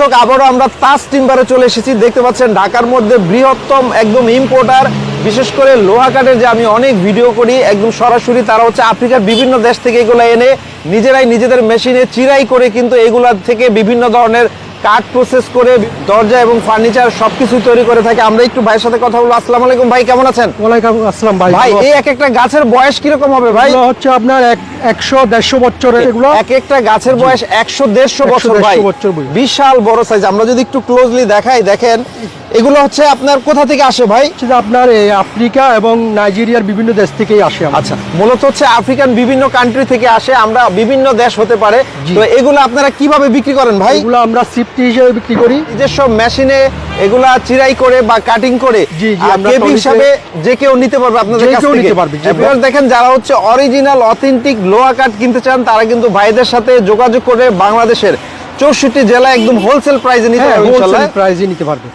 দর্শক, আবারও আমরা তাজ টিম্বারে চলে এসেছি। দেখতে পাচ্ছেন, ঢাকার মধ্যে বৃহত্তম একদম ইম্পোর্টার বিশেষ করে লোহা কাঠের যে আমি অনেক ভিডিও করি, একদম সরাসরি তারা হচ্ছে আফ্রিকার বিভিন্ন দেশ থেকে এগুলো এনে নিজেরাই নিজেদের মেশিনে চিরাই করে কিন্তু এগুলা থেকে বিভিন্ন ধরনের কাঠ প্রসেস করে দরজা এবং ফার্নিচার সবকিছু তৈরি করে থাকে। আমরা একটু ভাইয়ের সাথে কথা বলব। আসসালামু আলাইকুম ভাই কেমন আছেন? ওয়ালাইকুম আসসালাম ভাই ভাই এই এক একটা গাছের বয়স কীরকম হবে ভাই? হচ্ছে আপনার এক- একশো দেড়শো বছরের এগুলো। এক একটা গাছের বয়স একশো দেড়শো বছর ভাই। 100 বছর বয়স। বিশাল বড় সাইজ আমরা যদি একটু ক্লোজলি দেখাই দেখেন এগুলো হচ্ছে আপনার কোথা থেকে আসে ভাই? আপনার এই আফ্রিকা এবং নাইজেরিয়ার বিভিন্ন দেশ থেকেই আসে আচ্ছা মূলত হচ্ছে আফ্রিকান বিভিন্ন কান্ট্রি থেকে আসে। আমরা বিভিন্ন দেশ হতে পারে। তো এগুলো আপনারা কীভাবে বিক্রি করেন ভাই? এগুলো আমরা সিফটি হিসেবে বিক্রি করি। নিজস্ব মেশিনে এগুলা চিরাই করে বা কাটিং করে কেবি হিসাবে যে কেউ নিতে পারবে আপনাদের কাছ থেকে নিতে পারবে, এবার দেখেন যারা হচ্ছে অরিজিনাল অথেন্টিক লোহা কাঠ কিনতে চান তারা কিন্তু ভাইদের সাথে যোগাযোগ করে বাংলাদেশের চৌষট্টি জেলা একদম হোলসেল প্রাইসে নিতে হ্যাঁ পারবে হোলসেল প্রাইসে নিতে পারবে।